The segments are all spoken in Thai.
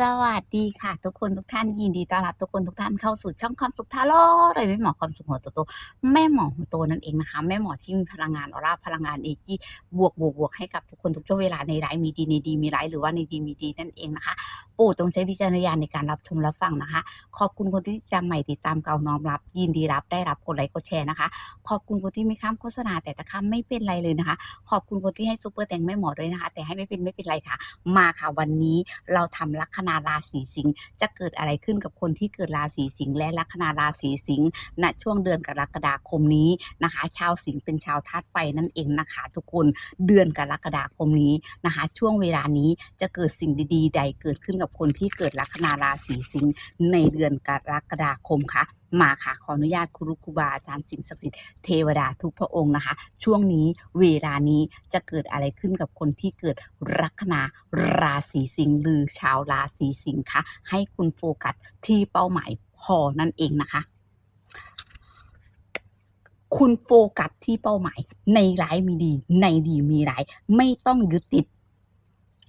สวัสดีค่ะ ทุกคนทุกท่านยินดีต้อนรับทุกคนทุกท่านเข้าสู่ช่องความสุขทาโร่เลยแม่หมอความสุขหัวโตโตแม่หมอหัวโตนั่นเองนะคะแม่หมอที่มีพลังงานออร่าพลังงานเอจีบวกบวกบวกให้กับทุกคนทุกช่วงเวลาในร้ายมีดีในดีมีร้ายหรือว่าในดีมีดีนั่นเองนะคะโปรดจงใช้วิจารณญาณในการรับชมรับฟังนะคะ ขอบคุณคนที่จำใหม่ติดตามเก่าน้อมรับ ยินดีรับได้รับกดไลค์กดแชร์นะคะ ขอบคุณคนที่ไม่ข้ามโฆษณาแต่ตะข้ามไม่เป็นไรเลยนะคะ ขอบคุณคนที่ให้ซุปเปอร์แตงแม่หมอด้วยนะคะ แต่ให้ไม่เป็นไม่เป็นไรค่ะ มาค่ะวันนี้เราทำลัคนาราศีสิงห์จะเกิดอะไรขึ้นกับคนที่เกิดราศีสิงห์และลัคนาราศีสิงห์ณช่วงเดือนกรกฎาคมนี้นะคะ ชาวสิงห์เป็นชาวธาตุไฟนั่นเองนะคะ ทุกคนเดือนกรกฎาคมนี้นะคะ ช่วงเวลานี้จะเกิดสิ่งดีๆ ใดเกิดขึ้นกับคนที่เกิดลัคนาราศีสิงห์ในเดือนกรกฎาคมค่ะ มาค่ะ ขออนุญาตครูครูบาอาจารย์สิ่งศักดิ์สิทธิ์เทวดาทุกพระองค์นะคะ ช่วงนี้เวลานี้จะเกิดอะไรขึ้นกับคนที่เกิดลัคนาราศีสิงห์หรือชาวราศีสิงห์คะให้คุณโฟกัสที่เป้าหมายพอนั่นเองนะคะคุณโฟกัสที่เป้าหมาย ในร้ายมีดี ในดีมีร้าย ไม่ต้องยึดติด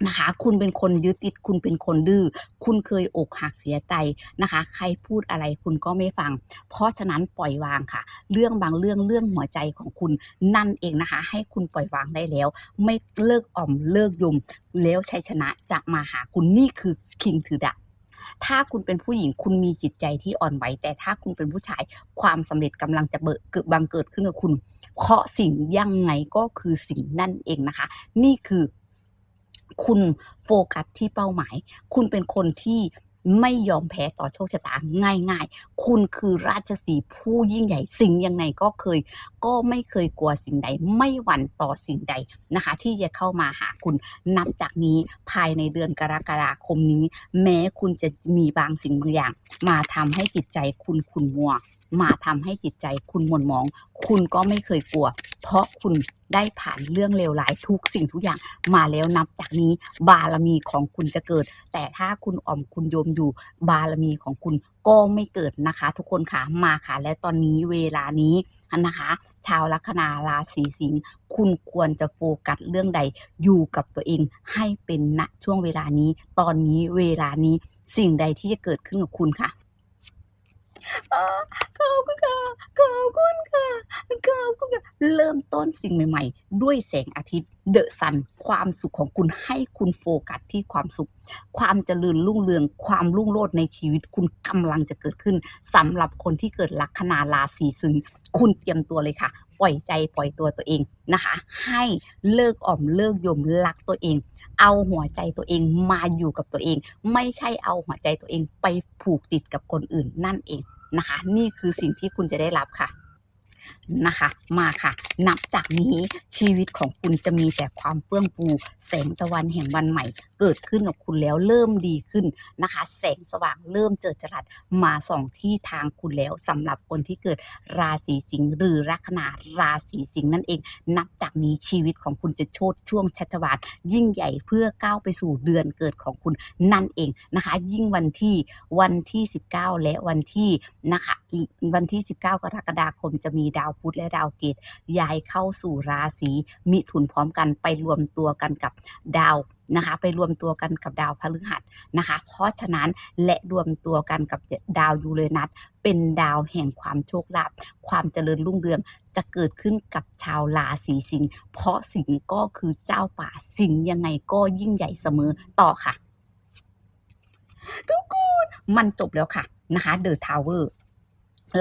นะคะ คุณเป็นคนยึดติด คุณเป็นคนดื้อ คุณเคยอกหักเสียใจนะคะ ใครพูดอะไรคุณก็ไม่ฟัง เพราะฉะนั้นปล่อยวางค่ะ เรื่องบางเรื่องเรื่องหัวใจของคุณนั่นเองนะคะ ให้คุณปล่อยวางได้แล้ว ไม่เลิกอ่อมเลิกยม แล้วชัยชนะจะมาหาคุณนี่คือคิงถือดาบถ้าคุณเป็นผู้หญิงคุณมีจิตใจที่อ่อนไหวแต่ถ้าคุณเป็นผู้ชายความสำเร็จกำลังจะเบิกเกิดบังเกิดขึ้นกับคุณ เพราะสิ่งยังไงก็คือสิ่งนั่นเองนะคะ นี่คือ คุณโฟกัสที่เป้าหมาย คุณเป็นคนที่ไม่ยอมแพ้ต่อโชคชะตาง่ายๆ คุณคือราชสีผู้ยิ่งใหญ่สิ่งยังไงก็เคย ก็ไม่เคยกลัวสิ่งใด ไม่หวั่นต่อสิ่งใดนะคะ ที่จะเข้ามาหาคุณนับจากนี้ภายในเดือนกรกฎาคมนี้ แม้คุณจะมีบางสิ่งบางอย่าง มาทำให้จิตใจคุณขุ่นมัว มาทำให้จิตใจคุณหม่นหมอง คุณก็ไม่เคยกลัว เพราะคุณได้ผ่านเรื่องเลวร้ายทุกสิ่งทุกอย่างมาแล้วนับจากนี้บารมีของคุณจะเกิด แต่ถ้าคุณอ่อมคุณโยมอยู่บารมีของคุณก็ไม่เกิดนะคะ ทุกคนค่ะมาค่ะ และตอนนี้เวลานี้นะคะ ชาวลัคนาราศีสิงห์คุณควรจะโฟกัสเรื่องใดอยู่กับตัวเองให้เป็นณช่วงเวลานี้ ตอนนี้เวลานี้สิ่งใดที่จะเกิดขึ้นกับคุณค่ะอ่า ขอบคุณค่ะ ขอบคุณค่ะ ขอบคุณค่ะ เริ่มต้นสิ่งใหม่ ๆ ด้วยแสงอาทิตย์ เดอะซัน ความสุขของคุณให้คุณโฟกัสที่ความสุข ความเจริญรุ่งเรือง ความรุ่งโรจน์ในชีวิตคุณกำลังจะเกิดขึ้นสำหรับคนที่เกิดลัคนาราศีสิงห์คุณเตรียมตัวเลยค่ะ ปล่อยใจปล่อยตัวตัวเองนะคะ ให้เลิกอ่อมเลิกยมรักตัวเอง เอาหัวใจตัวเองมาอยู่กับตัวเอง ไม่ใช่เอาหัวใจตัวเองไปผูกติดกับคนอื่นนั่นเอง นะคะ นี่คือสิ่งที่คุณจะได้รับค่ะนะคะ มาค่ะ นับจากนี้ชีวิตของคุณจะมีแต่ความเปื้องฟูแสงตะวันแห่งวันใหม่เกิดขึ้นกับคุณแล้วเริ่มดีขึ้นนะคะ แสงสว่างเริ่มเจิดจรัสมาส่องที่ทางคุณแล้วสำหรับคนที่เกิดราศีสิงห์หรือลัคนาราศีสิงห์นั่นเอง นับจากนี้ชีวิตของคุณจะโชดช่วงชัชวาลยิ่งใหญ่เพื่อก้าวไปสู่เดือนเกิดของคุณนั่นเองนะคะ ยิ่งวันที่วันที่ 19 และวันที่นะคะวันที่ 19 กรกฎาคมจะมีดาวพุธและดาวเกตย้ายเข้าสู่ราศีมิถุนพร้อมกันไปรวมตัวกันกับดาว นะคะ ไปรวมตัวกันกับดาวพฤหัสนะคะ เพราะฉะนั้นและรวมตัวกันกับดาวยูเรนัสเป็นดาวแห่งความโชคลาภความเจริญรุ่งเรืองจะเกิดขึ้นกับชาวราศีสิงห์เพราะสิงห์ก็คือเจ้าป่าสิงห์ยังไงก็ยิ่งใหญ่เสมอต่อค่ะ ทุกคนมันจบแล้วค่ะนะคะเดอะทาวเวอร์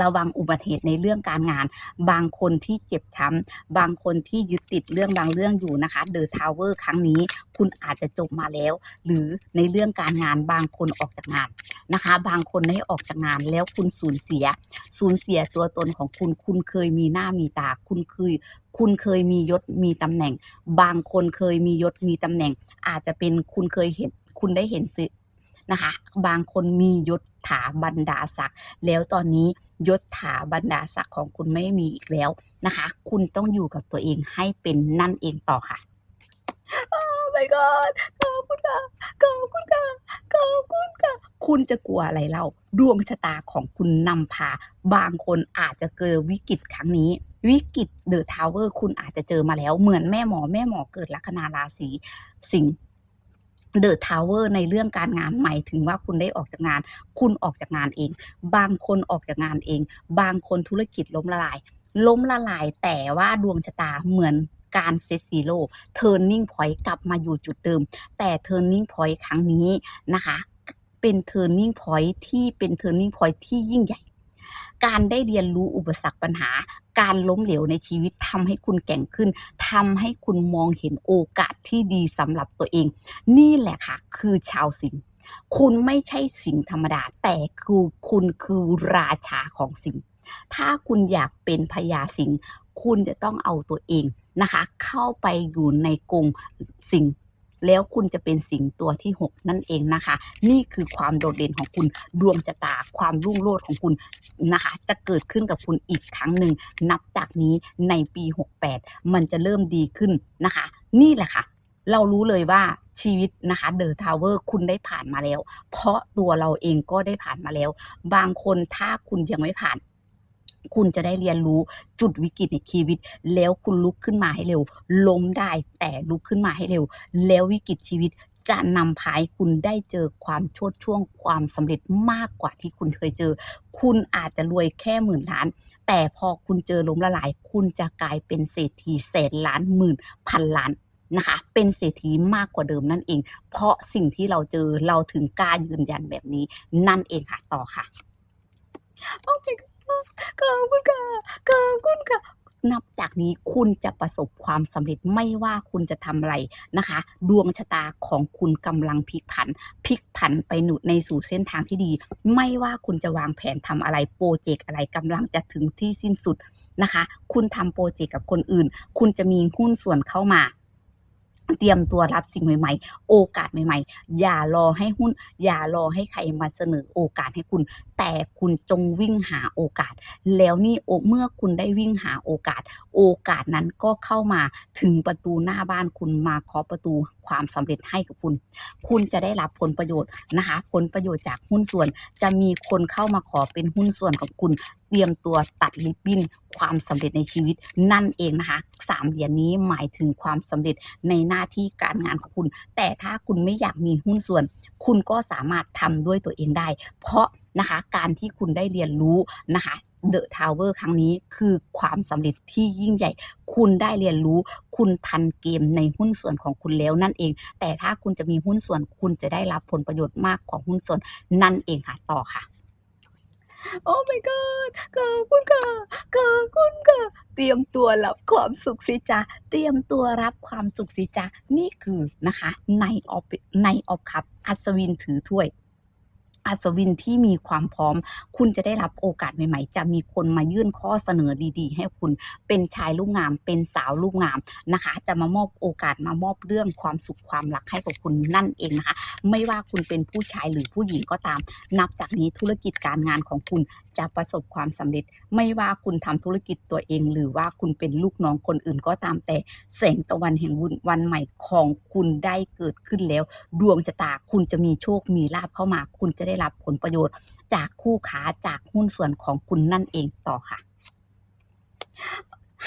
ระวังอุบัติเหตุในเรื่องการงาน บางคนที่เจ็บช้ำบางคนที่ยึดติดเรื่องบางเรื่องอยู่นะคะเดอะทาวเวอร์ครั้งนี้ คุณอาจจะจบมาแล้ว หรือในเรื่องการงานบางคนออกจากงานนะคะ บางคนได้ออกจากงานแล้วคุณสูญเสีย สูญเสียตัวตนของคุณ คุณเคยมีหน้ามีตา คุณเคยคุณเคยมียศมีตำแหน่ง บางคนเคยมียศมีตำแหน่ง อาจจะเป็นคุณเคยเห็น คุณได้เห็น นะคะ บางคนมียศถาบรรดาศักดิ์แล้วตอนนี้ยศถาบรรดาศักดิ์ของคุณไม่มีอีกแล้วนะคะ คุณต้องอยู่กับตัวเองให้เป็นนั่นเองต่อค่ะ Oh my god ขอบคุณค่ะขอบคุณค่ะขอบคุณค่ะ คุณจะกลัวอะไรเล่า ดวงชะตาของคุณนำพา บางคนอาจจะเจอวิกฤตครั้งนี้ วิกฤตเดอะทาวเวอร์คุณอาจจะเจอมาแล้ว เหมือนแม่หมอแม่หมอเกิดลัคนาราศีสิงห์ เดอะทาวเวอร์ในเรื่องการงานหมายถึงว่าคุณได้ออกจากงาน คุณออกจากงานเอง บางคนออกจากงานเอง บางคนธุรกิจล้มละลาย ล้มละลายแต่ว่าดวงชะตาเหมือนการเซตซีโร่ turning point กลับมาอยู่จุดเดิม แต่ turning point ครั้งนี้นะคะ เป็น turning point ที่เป็น turning point ที่ยิ่งใหญ่ การได้เรียนรู้อุปสรรคปัญหา การล้มเหลวในชีวิตทำให้คุณแก่งขึ้นทำให้คุณมองเห็นโอกาสที่ดีสำหรับตัวเอง นี่แหละค่ะ คือชาวสิงคุณไม่ใช่สิงธรรมดา แต่คือคุณคือราชาของสิงถ้าคุณอยากเป็นพญาสิงคุณจะต้องเอาตัวเองนะคะ เข้าไปอยู่ในกรงสิง แล้วคุณจะเป็นสิงตัวที่ 6 นั่นเองนะคะ นี่คือความโดดเด่นของคุณดวงชะตาความรุ่งโรจน์ของคุณนะคะ จะเกิดขึ้นกับคุณอีกครั้งหนึ่งนับจากนี้ในปี 68 มันจะเริ่มดีขึ้นนะคะ นี่แหละค่ะ เรารู้เลยว่าชีวิตนะคะเดอะทาวเวอร์คุณได้ผ่านมาแล้ว เพราะตัวเราเองก็ได้ผ่านมาแล้ว บางคนถ้าคุณยังไม่ผ่าน คุณจะได้เรียนรู้จุดวิกฤตในชีวิต แล้วคุณลุกขึ้นมาให้เร็ว ล้มได้แต่ลุกขึ้นมาให้เร็ว แล้ววิกฤตชีวิตจะนำพาให้คุณได้เจอความโชดช่วงความสำเร็จมากกว่าที่คุณเคยเจอ คุณอาจจะรวยแค่หมื่นล้าน แต่พอคุณเจอล้มละลาย คุณจะกลายเป็นเศรษฐีแสนล้านหมื่นพันล้านนะคะ เป็นเศรษฐีมากกว่าเดิมนั่นเอง เพราะสิ่งที่เราเจอเราถึงกล้ายืนยันแบบนี้นั่นเองค่ะต่อค่ะ โอ้ my god ขอบคุณค่ะขอบคุณค่ะนับจากนี้คุณจะประสบความสำเร็จไม่ว่าคุณจะทำอะไรนะคะ ดวงชะตาของคุณกำลังพลิกผันพลิกผันไปหนุในสู่เส้นทางที่ดี ไม่ว่าคุณจะวางแผนทำอะไรโปรเจกต์อะไรกำลังจะถึงที่สิ้นสุดนะคะ คุณทำโปรเจกต์กับคนอื่น คุณจะมีหุ้นส่วนเข้ามา เตรียมตัวรับสิ่งใหม่ ๆ โอกาสใหม่ ๆ อย่ารอให้หุ้น อย่ารอให้ใครมาเสนอโอกาสให้คุณ แต่คุณจงวิ่งหาโอกาส แล้วนี่เมื่อคุณได้วิ่งหาโอกาส โอกาสนั้นก็เข้ามาถึงประตูหน้าบ้านคุณมาเคาะประตูความสำเร็จให้กับคุณ คุณจะได้รับผลประโยชน์นะคะ ผลประโยชน์จากหุ้นส่วน จะมีคนเข้ามาขอเป็นหุ้นส่วนกับคุณ เตรียมตัวตัดริบบิ้นความสำเร็จในชีวิตนั่นเองนะคะสามเหรียญนี้หมายถึงความสำเร็จในหน้า้าที่การงานของคุณ แต่ถ้าคุณไม่อยากมีหุ้นส่วน คุณก็สามารถทำด้วยตัวเองได้ เพราะนะคะการที่คุณได้เรียนรู้นะคะเดอะทาวเวอร์ครั้งนี้คือความสำเร็จที่ยิ่งใหญ่ คุณได้เรียนรู้ คุณทันเกมในหุ้นส่วนของคุณแล้วนั่นเอง แต่ถ้าคุณจะมีหุ้นส่วนคุณจะได้รับผลประโยชน์มากกว่าหุ้นส่วนนั่นเองค่ะต่อค่ะ โอ้ my god ขอบคุณค่ะขอบคุณค่ะเตรียมตัวรับความสุขสิจ๊ะเตรียมตัวรับความสุขสิจ๊ะนี่คือนะคะในออฟในออฟคับอัศวินถือถ้วย อัศวินที่มีความพร้อม คุณจะได้รับโอกาสใหม่ๆ จะมีคนมายื่นข้อเสนอดีๆ ให้คุณเป็นชายลูกงาม เป็นสาวลูกงามนะคะ จะมามอบโอกาสมามอบเรื่องความสุขความรักให้กับคุณนั่นเองนะคะ ไม่ว่าคุณเป็นผู้ชายหรือผู้หญิงก็ตาม นับจากนี้ธุรกิจการงานของคุณจะประสบความสำเร็จ ไม่ว่าคุณทำธุรกิจตัวเอง หรือว่าคุณเป็นลูกน้องคนอื่นก็ตามแต่แสงตะวันแห่งวุนวันใหม่ของคุณได้เกิดขึ้นแล้ว ดวงชะตาคุณจะมีโชคมีลาภเข้ามา คุณจะได้ได้รับผลประโยชน์ จากคู่ค้าจากหุ้นส่วนของคุณนั่นเองต่อค่ะ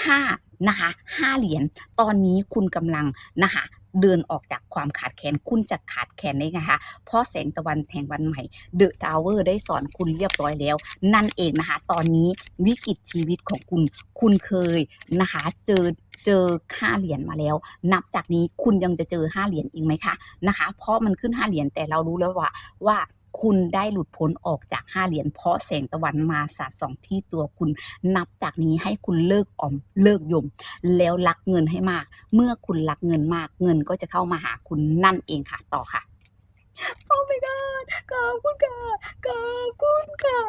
ห้านะคะห้าเหรียญตอนนี้คุณกำลังนะคะเดินออกจากความขาดแคลนคุณจะขาดแคลนได้ไงคะเพราะแสงตะวันแห่งวันใหม่เดอะทาวเวอร์ได้สอนคุณเรียบร้อยแล้ว นั่นเองนะคะ ตอนนี้วิกฤตชีวิตของคุณ คุณเคยนะคะเจอเจอห้าเหรียญมาแล้ว นับจากนี้คุณยังจะเจอห้าเหรียญอีกไหมคะนะคะ เพราะมันขึ้นห้าเหรียญแต่เรารู้แล้วว่าว่า คุณได้หลุดพ้นออกจากห้าเหรียญเพราะแสงตะวันมาสาดส่องที่ตัวคุณนับจากนี้ให้คุณเลิกออมเลิกยม แล้วรักเงินให้มาก เมื่อคุณรักเงินมากเงินก็จะเข้ามาหาคุณนั่นเองค่ะต่อค่ะโอ้ my god ขอบคุณค่ะขอบคุณค่ะ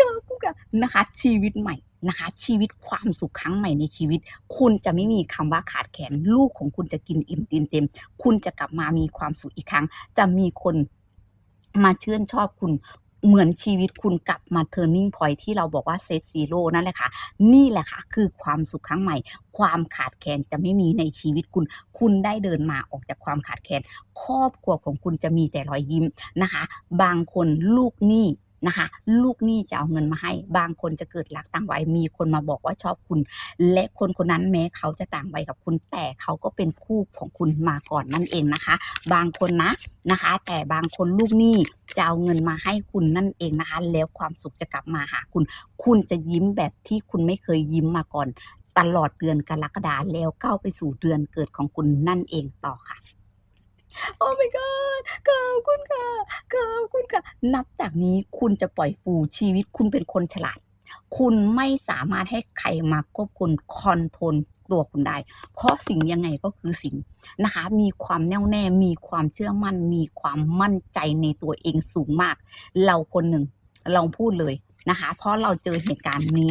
ขอบคุณค่ะนะคะ ชีวิตใหม่นะคะ ชีวิตความสุขครั้งใหม่ในชีวิต คุณจะไม่มีคำว่าขาดแคลนลูกของคุณจะกินอิ่มเตินเต็ม คุณจะกลับมามีความสุขอีกครั้ง จะมีคน มาชื่นชอบคุณเหมือนชีวิตคุณกลับมา turning point ที่เราบอกว่า set zero นั่นแหละค่ะ นี่แหละค่ะ คือความสุขครั้งใหม่ ความขาดแคลนจะไม่มีในชีวิตคุณ คุณได้เดินมาออกจากความขาดแคลน ครอบครัวของคุณจะมีแต่รอยยิ้มนะคะ บางคนลูกหนี้ นะคะ ลูกหนี้จะเอาเงินมาให้ บางคนจะเกิดรักต่างวัย มีคนมาบอกว่าชอบคุณ และคนคนนั้นแม้เขาจะต่างวัยกับคุณ แต่เขาก็เป็นคู่ของคุณมาก่อนนั่นเองนะคะ บางคนนะนะคะ แต่บางคนลูกหนี้จะเอาเงินมาให้คุณนั่นเองนะคะ แล้วความสุขจะกลับมาหาคุณ คุณจะยิ้มแบบที่คุณไม่เคยยิ้มมาก่อน ตลอดเดือนกรกฎาแล้วก้าวไปสู่เดือนเกิดของคุณนั่นเองต่อค่ะ โอ้ my god ขอบคุณค่ะขอบคุณค่ะ นับจากนี้คุณจะปล่อยฟูชีวิตคุณเป็นคนฉลาด คุณไม่สามารถให้ใครมาควบคุมคอนโทรลตัวคุณได้ เพราะสิ่งยังไงก็คือสิ่งนะคะ มีความแน่วแน่ มีความเชื่อมั่น มีความมั่นใจในตัวเองสูงมาก เราคนหนึ่งลองพูดเลยนะคะ เพราะเราเจอเหตุการณ์นี้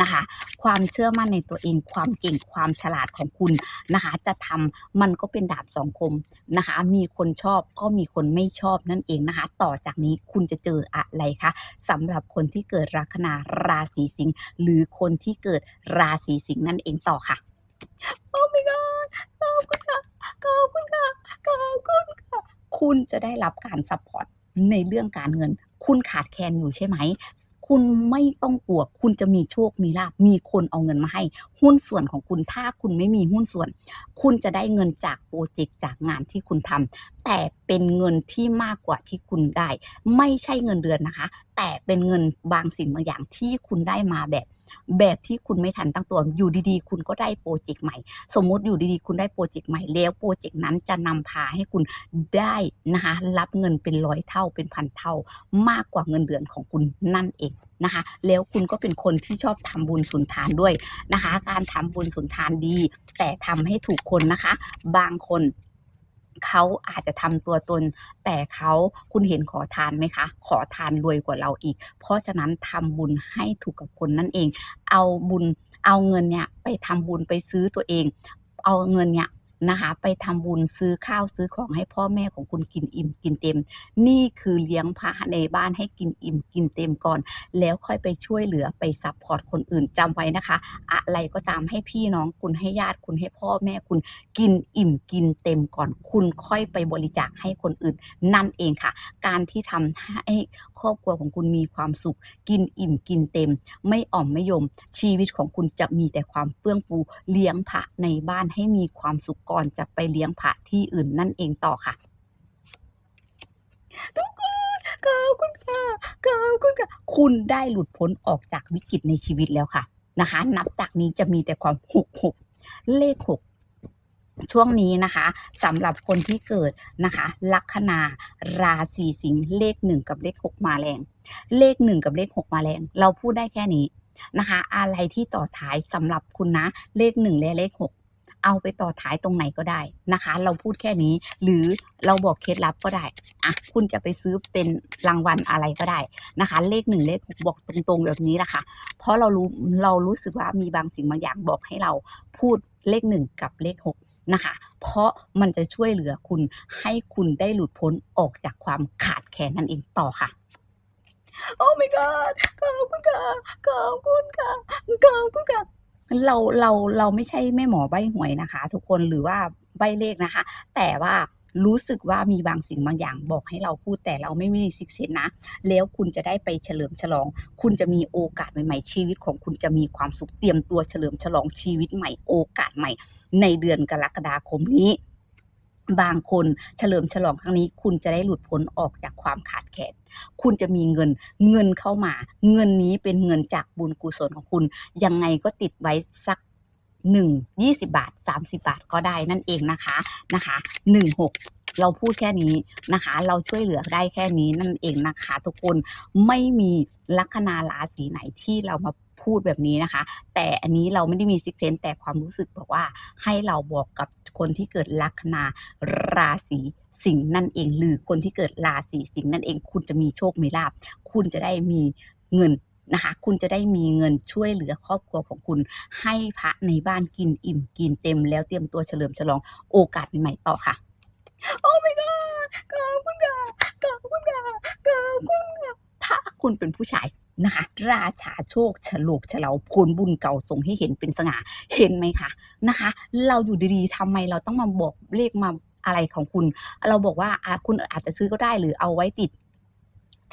นะคะ ความเชื่อมั่นในตัวเอง ความเก่งความฉลาดของคุณนะคะ จะทำมันก็เป็นดาบสองคมนะคะ มีคนชอบก็มีคนไม่ชอบนั่นเองนะคะ ต่อจากนี้คุณจะเจออะไรคะสำหรับคนที่เกิดลัคนาราศีสิงห์หรือคนที่เกิดราศีสิงห์นั่นเองต่อค่ะโอ้ my god ขอบคุณค่ะขอบคุณค่ะขอบคุณค่ะคุณจะได้รับการซัพพอร์ตในเรื่องการเงิน คุณขาดแคลนอยู่ใช่ไหม คุณไม่ต้องกลัว คุณจะมีโชค มีลาบ มีคนเอาเงินมาให้ หุ้นส่วนของคุณถ้าคุณไม่มีหุ้นส่วน คุณจะได้เงินจากโปรเจกต์จากงานที่คุณทำแต่เป็นเงินที่มากกว่าที่คุณได้ ไม่ใช่เงินเดือนนะคะ แต่เป็นเงินบางสิ่งบางอย่างที่คุณได้มาแบบ แบบที่คุณไม่ทันตั้งตัวอยู่ดีๆ คุณก็ได้พรเจกต์ใหม่ สมมุติอยู่ดีๆ คุณได้พรเจกต์ใหม่แล้วพรเจกต์นั้นจะนำพาให้คุณได้นะคะรับเงินเป็นร้อยเท่าเป็นพันเท่า มากกว่าเงินเดือนของคุณนั่นเองนะคะ แล้วคุณก็เป็นคนที่ชอบทำบุญสุนทานด้วยนะคะ การทำบุญสุนทานดี แต่ทำให้ถูกคนนะคะ บางคน เขาอาจจะทำตัวตน แต่เขาคุณเห็นขอทานไหมคะ ขอทานรวยกว่าเราอีก เพราะฉะนั้นทำบุญให้ถูกกับคนนั่นเอง เอาบุญเอาเงินเนี่ยไปทำบุญไปซื้อตัวเอง เอาเงินเนี่ย นะคะไปทำบุญซื้อข้าวซื้อของให้พ่อแม่ของคุณกินอิ่มกินเต็ม นี่คือเลี้ยงพระในบ้านให้กินอิ่มกินเต็มก่อน แล้วค่อยไปช่วยเหลือไปซัปพอร์ตคนอื่นจำไว้นะคะ อะไรก็ตามให้พี่น้องคุณให้ญาติคุณให้พ่อแม่คุณกินอิ่มกินเต็มก่อน คุณค่อยไปบริจาคให้คนอื่น นั่นเองค่ะ การที่ทำให้ครอบครัวของคุณมีความสุข กินอิ่มกินเต็ม ไม่อ่อมไม่ยม ชีวิตของคุณจะมีแต่ความเฟื่องฟูเลี้ยงพระในบ้านให้มีความสุขก่อนจะไปเลี้ยงพระที่อื่นนั่นเองต่อค่ะ ทุกคนขอบคุณค่ะขอบคุณค่ะ คุณได้หลุดพ้นออกจากวิกฤตในชีวิตแล้วค่ะนะคะ นับจากนี้จะมีแต่ความหกหกเลขหกช่วงนี้นะคะสำหรับคนที่เกิดนะคะ ลัคนาราศีสิงห์เลขหนึ่งกับเลขหกมาแรง เลขหนึ่งกับเลขหกมาแรง เราพูดได้แค่นี้นะคะ อะไรที่ต่อท้ายสำหรับคุณนะ เลขหนึ่งและเลขหก เอาไปต่อท้ายตรงไหนก็ได้นะคะ เราพูดแค่นี้ หรือเราบอกเคล็ดลับก็ได้อะคุณจะไปซื้อเป็นรางวัลอะไรก็ได้นะคะ เลขหนึ่งเลขหกบอกตรงๆแบบนี้แหละค่ะ เพราะเรารู้เรารู้สึกว่ามีบางสิ่งบางอย่างบอกให้เราพูดเลขหนึ่งกับเลขหกนะคะ เพราะมันจะช่วยเหลือคุณให้คุณได้หลุดพ้นออกจากความขาดแคลนนั่นเองต่อค่ะโอ้ my god ขอบคุณค่ะ ขอบคุณค่ะ ขอบคุณค่ะ เราเราเราไม่ใช่แม่หมอใบหวยนะคะ ทุกคนหรือว่าใบเลขนะคะ แต่ว่ารู้สึกว่ามีบางสิ่งบางอย่างบอกให้เราพูดแต่เราไม่มีสิกเซนนะ แล้วคุณจะได้ไปเฉลิมฉลอง คุณจะมีโอกาสใหม่ๆชีวิตของคุณจะมีความสุขเตรียมตัวเฉลิมฉลองชีวิตใหม่โอกาสใหม่ ในเดือนกรกฎาคมนี้ บางคนเฉลิมฉลองครั้งนี้ คุณจะได้หลุดพ้นออกจากความขาดแคลนคุณจะมีเงินเงินเข้ามา เงินนี้เป็นเงินจากบุญกุศลของคุณ ยังไงก็ติดไว้สักหนึ่งยี่สิบาทสามสิบาทก็ได้นั่นเองนะคะนะคะหนึ่งหกเราพูดแค่นี้นะคะ เราช่วยเหลือได้แค่นี้นั่นเองนะคะ ทุกคนไม่มีลัคนาราศีไหนที่เรามาพูดแบบนี้นะคะ แต่อันนี้เราไม่ได้มีซิกเซนแต่ความรู้สึกบอกว่าให้เราบอกกับ คนที่เกิดลัคนาราศีสิงห์นั่นเอง หรือคนที่เกิดราศีสิงห์นั่นเอง คุณจะมีโชคมีลาภคุณจะได้มีเงินนะคะคุณจะได้มีเงินช่วยเหลือครอบครัวของคุณ ให้พระในบ้านกินอิ่มกินเต็มแล้วเตรียมตัวเฉลิมฉลองโอกาสใหม่ๆต่อค่ะ โอ้ my god ขอบคุณค่ะขอบคุณค่ะขอบคุณค่ะถ้าคุณเป็นผู้ชาย นะคะ ราชาโชคฉลกฉลาผลบุญเก่าส่งให้เห็นเป็นสง่าเห็นไหมคะนะคะ เราอยู่ดีๆทำไมเราต้องมาบอกเลขมาอะไรของคุณ เราบอกว่าคุณอาจจะซื้อก็ได้หรือเอาไว้ติด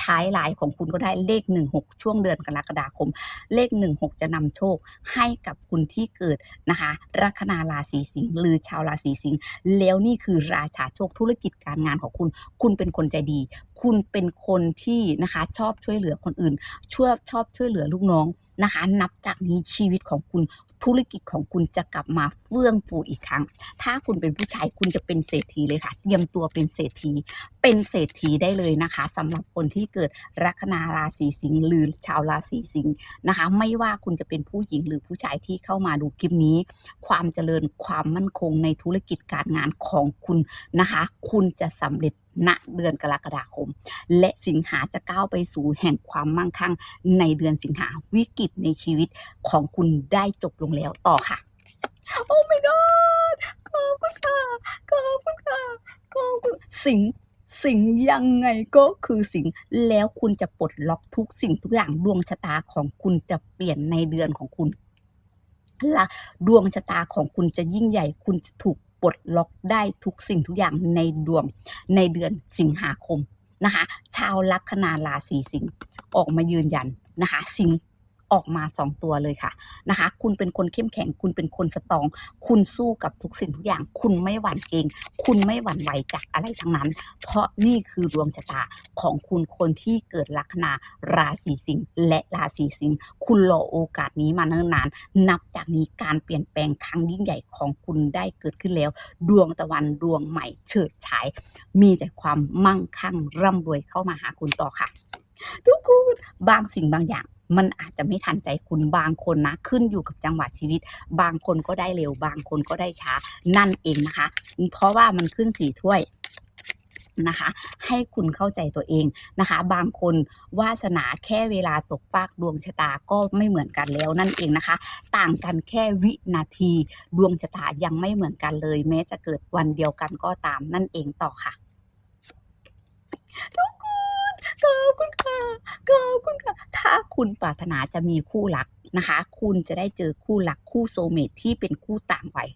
ท้ายลายของคุณก็ได้เลข 16 ช่วงเดือนกรกฎาคม เลข 16 จะนำโชคให้กับคุณที่เกิดนะคะลัคนาราศีสิงห์หรือชาวราศีสิงห์แล้วนี่คือราชาโชคธุรกิจการงานของคุณ คุณเป็นคนใจดีคุณเป็นคนที่นะคะชอบช่วยเหลือคนอื่นช่วยชอบช่วยเหลือลูกน้องนะคะ นับจากนี้ชีวิตของคุณธุรกิจของคุณจะกลับมาเฟื่องฟูอีกครั้ง ถ้าคุณเป็นผู้ชายคุณจะเป็นเศรษฐีเลยค่ะ เตรียมตัวเป็นเศรษฐี เป็นเศรษฐีได้เลยนะคะสำหรับคนที่เกิดลัคนาราศีสิงห์หรือชาวราศีสิงห์นะคะ ไม่ว่าคุณจะเป็นผู้หญิงหรือผู้ชายที่เข้ามาดูคลิปนี้ ความเจริญความมั่นคงในธุรกิจการงานของคุณนะคะ คุณจะสำเร็จ ณเดือนกรกฎาคม และสิงหาจะก้าวไปสู่แห่งความมั่งคั่ง ในเดือนสิงหาวิกฤตในชีวิตของคุณได้จบลงแล้วต่อค่ะ โอ้ my god ขอบคุณค่ะขอบคุณค่ะขอบคุณสิงสิงยังไงก็คือสิงแล้วคุณจะปลดล็อกทุกสิ่งทุกอย่างดวงชะตาของคุณจะเปลี่ยนในเดือนของคุณละดวงชะตาของคุณจะยิ่งใหญ่ คุณจะถูก ปลดล็อกได้ทุกสิ่งทุกอย่างในดวงในเดือนสิงหาคมนะคะ ชาวลัคนาราศีสิงห์ออกมายืนยันนะคะ สิงห์ ออกมาสองตัวเลยค่ะนะคะ คุณเป็นคนเข้มแข็ง คุณเป็นคนสตอง คุณสู้กับทุกสิ่งทุกอย่าง คุณไม่หวั่นเกรงคุณไม่หวั่นไหวจากอะไรทั้งนั้น เพราะนี่คือดวงชะตาของคุณคนที่เกิดลัคนาราศีสิงห์และราศีสิงห์คุณรอโอกาสนี้มาเนิ่นนาน นับจากนี้การเปลี่ยนแปลงครั้งยิ่งใหญ่ของคุณได้เกิดขึ้นแล้ว ดวงตะวันดวงใหม่เฉิดฉาย มีแต่ความมั่งคั่งร่ำรวยเข้ามาหาคุณต่อค่ะ ทุกคนบางสิ่งบางอย่าง มันอาจจะไม่ทันใจคุณบางคนนะ ขึ้นอยู่กับจังหวะชีวิต บางคนก็ได้เร็ว บางคนก็ได้ช้านั่นเองนะคะ เพราะว่ามันขึ้นสี่ถ้วยนะคะ ให้คุณเข้าใจตัวเองนะคะ บางคนวาสนาแค่เวลาตกฟากดวงชะตาก็ไม่เหมือนกันแล้วนั่นเองนะคะ ต่างกันแค่วินาทีดวงชะตายังไม่เหมือนกันเลย แม้จะเกิดวันเดียวกันก็ตามนั่นเองต่อค่ะทุก ขอบคุณค่ะขอบคุณค่ะ ถ้าคุณปรารถนาจะมีคู่รักนะคะ คุณจะได้เจอคู่รักคู่โซเมตที่เป็นคู่ต่างวัย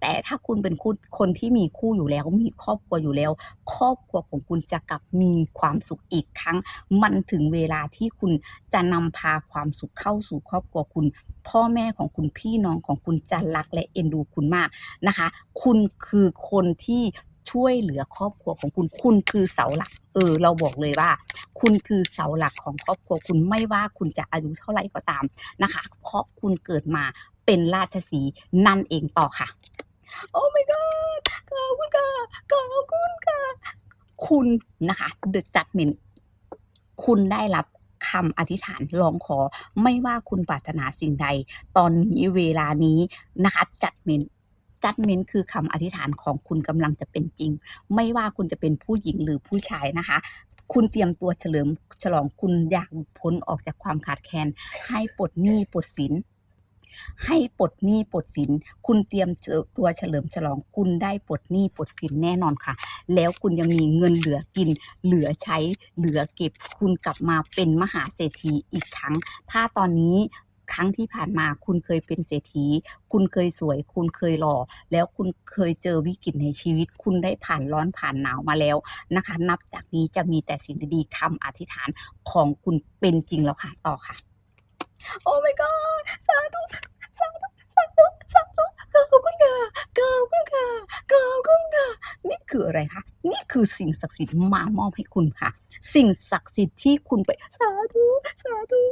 แต่ถ้าคุณเป็นคู่คนที่มีคู่อยู่แล้ว มีครอบครัวอยู่แล้ว ครอบครัวของคุณจะกลับมีความสุขอีกครั้ง มันถึงเวลาที่คุณจะนำพาความสุขเข้าสู่ครอบครัวคุณ พ่อแม่ของคุณพี่น้องของคุณจะรักและเอ็นดูคุณมากนะคะ คุณคือคนที่ ช่วยเหลือครอบครัวของคุณ คุณคือเสาหลัก เออ เราบอกเลยว่า คุณคือเสาหลักของครอบครัวคุณไม่ว่าคุณจะอายุเท่าไหร่ก็ตามนะคะเพราะคุณเกิดมาเป็นราชสีนั่นเองต่อค่ะ โอ้ my god ขอบคุณค่ะขอบคุณค่ะคุณนะคะ The Judgment คุณได้รับคำอธิษฐานร้องขอไม่ว่าคุณปรารถนาสิ่งใด ตอนนี้เวลานี้นะคะจัดเมน Judgment Judgment คือคำอธิษฐานของคุณกำลังจะเป็นจริง ไม่ว่าคุณจะเป็นผู้หญิงหรือผู้ชายนะคะ คุณเตรียมตัวเฉลิมฉลองคุณอยากพ้นออกจากความขาดแคลนให้ปลดหนี้ปลดสินให้ปลดหนี้ปลดสิน คุณเตรียมเจอตัวเฉลิมฉลองคุณได้ปลดหนี้ปลดสินแน่นอนค่ะ แล้วคุณยังมีเงินเหลือกิน เหลือใช้ เหลือเก็บ คุณกลับมาเป็นมหาเศรษฐีอีกครั้ง ถ้าตอนนี้ ครั้งที่ผ่านมาคุณเคยเป็นเศรษฐี คุณเคยสวย คุณเคยหล่อ แล้วคุณเคยเจอวิกฤตในชีวิต คุณได้ผ่านร้อนผ่านหนาวมาแล้วนะคะ นับจากนี้จะมีแต่สิ่งดีๆคำอธิษฐานของคุณเป็นจริงแล้วค่ะ ต่อค่ะ โอ้ my god สาธุสาธุสาธุสาธุ ขอบคุณค่ะขอบคุณค่ะขอบคุณค่ะนี่คืออะไรคะนี่คือสิ่งศักดิ์สิทธิ์มามอบให้คุณค่ะ สิ่งศักดิ์สิทธิ์ที่คุณไปสาธุสาธุ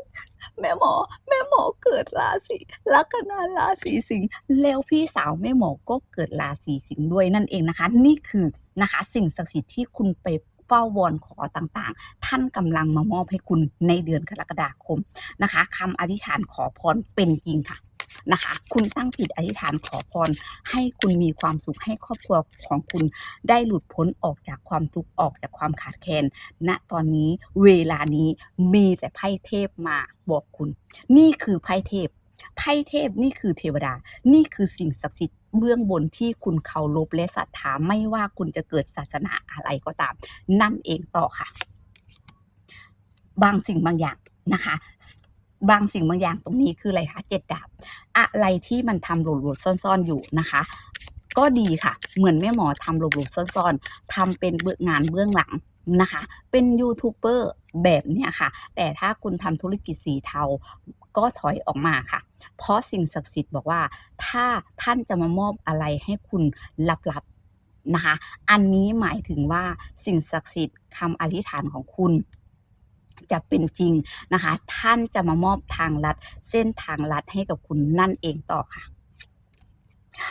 แม่หมอ แม่หมอเกิดราศีลัคนาราศีสิงห์แล้วพี่สาวแม่หมอก็เกิดราศีสิงห์ด้วยนั่นเองนะคะ นี่คือนะคะ สิ่งศักดิ์สิทธิ์ที่คุณไปเฝ้าวอนขอต่างๆ ท่านกำลังมามอบให้คุณในเดือนกรกฎาคมนะคะคำอธิษฐานขอพรเป็นจริงค่ะ นะคะ คุณตั้งจิตอธิษฐานขอพร ให้คุณมีความสุขให้ครอบครัวของคุณได้หลุดพ้นออกจากความทุกข์ออกจากความขาดแคลนณตอนนี้เวลานี้มีแต่ไพ่เทพมาบอกคุณ นี่คือไพ่เทพไพ่เทพนี่คือเทวดา นี่คือสิ่งศักดิ์สิทธิ์เบื้องบนที่คุณเคารพและศรัทธาไม่ว่าคุณจะเกิดศาสนาอะไรก็ตาม นั่นเองต่อค่ะ บางสิ่งบางอย่างนะคะ บางสิ่งบางอย่างตรงนี้คืออะไรคะเจ็ดดาบ อะไรที่มันทำหลบๆซ่อน ๆ อยู่นะคะ ก็ดีค่ะ เหมือนแม่หมอทำหลบๆซ่อนๆทำเป็นเบื้องงานเบื้องหลังนะคะ เป็นยูทูบเบอร์แบบเนี้ยค่ะ แต่ถ้าคุณทำธุรกิจสีเทาก็ถอยออกมาค่ะ เพราะสิ่งศักดิ์สิทธิ์บอกว่า ถ้าท่านจะมามอบอะไรให้คุณลับๆนะคะ อันนี้หมายถึงว่าสิ่งศักดิ์สิทธิ์คำอธิษฐานของคุณ จะเป็นจริงนะคะ ท่านจะมามอบทางลัด เส้นทางลัดให้กับคุณนั่นเองต่อค่ะ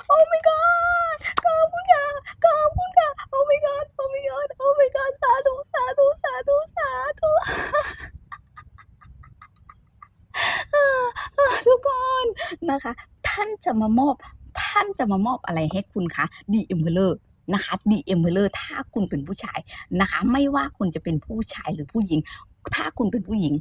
โอ้ my god ขอบคุณค่ะขอบคุณค่ะโอ้ my god โอ้ my god โอ้ my god สาธุสาธุสาธุสาธุทุกคนนะคะ ท่านจะมามอบท่านจะมามอบอะไรให้คุณคะ The Emperor นะคะ The Emperor ถ้าคุณเป็นผู้ชายนะคะ ไม่ว่าคุณจะเป็นผู้ชายหรือผู้หญิง ถ้าคุณเป็นผู้หญิง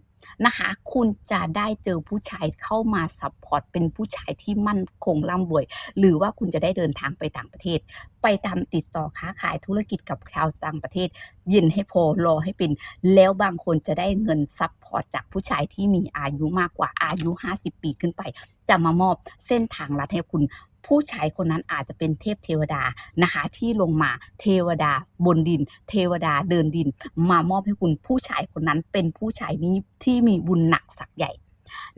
นะคะ คุณจะได้เจอผู้ชายเข้ามาซัปพอร์ตเป็นผู้ชายที่มั่นคงร่ำรวย หรือว่าคุณจะได้เดินทางไปต่างประเทศ ไปตามติดต่อค้าขายธุรกิจกับชาวต่างประเทศย็นให้พอรอให้เป็น แล้วบางคนจะได้เงินซัปพอร์ตจากผู้ชายที่มีอายุมากกว่าอายุ 50 ปีขึ้นไป จะมามอบเส้นทางลัดให้คุณ ผู้ชายคนนั้นอาจจะเป็นเทพเทวดานะคะ ที่ลงมาเทวดาบนดิน เทวดาเดินดิน มามอบให้คุณผู้ชายคนนั้นเป็นผู้ชายนี้ที่มีบุญหนักศักใหญ่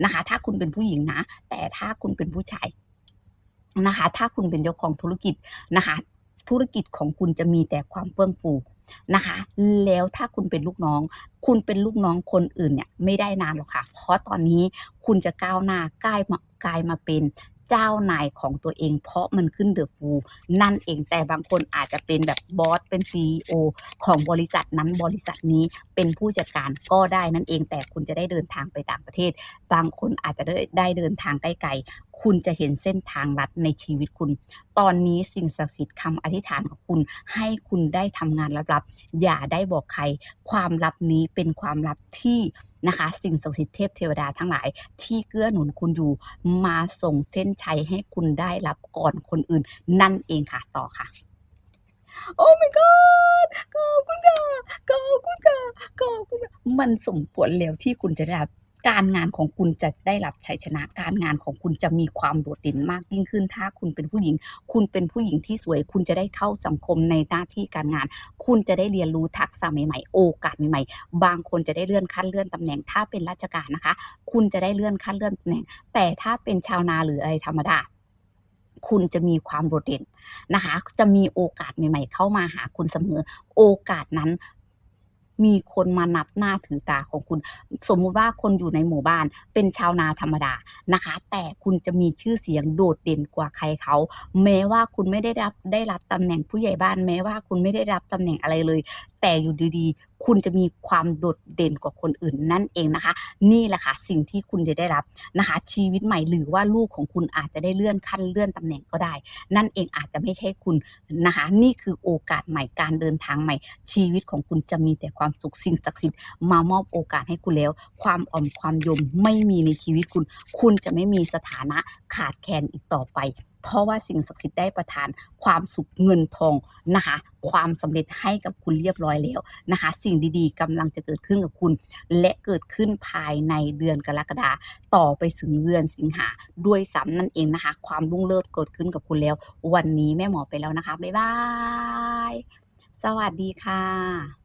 นะคะ ถ้าคุณเป็นผู้หญิงนะ แต่ถ้าคุณเป็นผู้ชายนะคะ ถ้าคุณเป็นเจ้าของธุรกิจนะคะ ธุรกิจของคุณจะมีแต่ความเฟื่องฟูนะคะ แล้วถ้าคุณเป็นลูกน้อง คุณเป็นลูกน้องคนอื่นเนี่ยไม่ได้นานหรอกค่ะ เพราะตอนนี้คุณจะก้าวหน้ากลายมากลายมาเป็น เจ้านายของตัวเอง เพราะมันขึ้น The Full นั่นเองแต่บางคนอาจจะเป็นแบบบอสเป็น CEO ของบริษัทนั้นบริษัทนี้เป็นผู้จัดการก็ได้นั่นเอง แต่คุณจะได้เดินทางไปต่างประเทศ บางคนอาจจะได้ได้เดินทางไกลๆคุณจะเห็นเส้นทางลัดในชีวิตคุณ ตอนนี้สิ่งศักดิ์สิทธิ์คำอธิษฐานของคุณ ให้คุณได้ทำงานลับๆอย่าได้บอกใคร ความลับนี้เป็นความลับที่ นะคะ สิ่งศักดิ์สิทธิ์เทพเทวดาทั้งหลาย ที่เกื้อหนุนคุณอยู่มาส่งเส้นชัยให้คุณได้รับก่อนคนอื่น นั่นเองค่ะต่อค่ะโอ้ my god ขอบคุณค่ะขอบคุณค่ะขอบคุณมันสมควรแล้วที่คุณจะได้รับ การงานของคุณจะได้รับชัยชนะ การงานของคุณจะมีความโดดเด่นมากยิ่งขึ้น ถ้าคุณเป็นผู้หญิง คุณเป็นผู้หญิงที่สวย คุณจะได้เข้าสังคมในหน้าที่การงาน คุณจะได้เรียนรู้ทักษะใหม่ๆ โอกาสใหม่ๆ บางคนจะได้เลื่อนขั้นเลื่อนตำแหน่ง ถ้าเป็นราชการนะคะ คุณจะได้เลื่อนขั้นเลื่อนตำแหน่ง แต่ถ้าเป็นชาวนาหรืออะไรธรรมดาคุณจะมีความโดดเด่นนะคะ จะมีโอกาสใหม่ ๆ เข้ามาหาคุณเสมอ โอกาสนั้น มีคนมานับหน้าถือตาของคุณ สมมุติว่าคนอยู่ในหมู่บ้านเป็นชาวนาธรรมดานะคะ แต่คุณจะมีชื่อเสียงโดดเด่นกว่าใครเขา แม้ว่าคุณไม่ได้รับได้รับตำแหน่งผู้ใหญ่บ้านแม้ว่าคุณไม่ได้รับตำแหน่งอะไรเลย แต่อยู่ดีๆ คุณจะมีความโดดเด่นกว่าคนอื่นนั่นเองนะคะ นี่แหละค่ะสิ่งที่คุณจะได้รับนะคะ ชีวิตใหม่หรือว่าลูกของคุณอาจจะได้เลื่อนขั้นเลื่อนตำแหน่งก็ได้ นั่นเองอาจจะไม่ใช่คุณนะคะ นี่คือโอกาสใหม่การเดินทางใหม่ ชีวิตของคุณจะมีแต่ความสุขสิ่งศักดิ์สิทธิ์มามอบโอกาสให้คุณแล้ว ความอ่อมความยมไม่มีในชีวิตคุณ คุณจะไม่มีสถานะขาดแคลนอีกต่อไป เพราะว่าสิ่งศักดิ์สิทธิ์ได้ประทานความสุขเงินทองนะคะ ความสำเร็จให้กับคุณเรียบร้อยแล้วนะคะ สิ่งดีๆกำลังจะเกิดขึ้นกับคุณ และเกิดขึ้นภายในเดือนกรกฎาต่อไปถึงเดือนสิงหาด้วยซ้ำนั่นเองนะคะ ความรุ่งเลิศเกิดขึ้นกับคุณแล้ว วันนี้แม่หมอไปแล้วนะคะบ๊ายบายสวัสดีค่ะ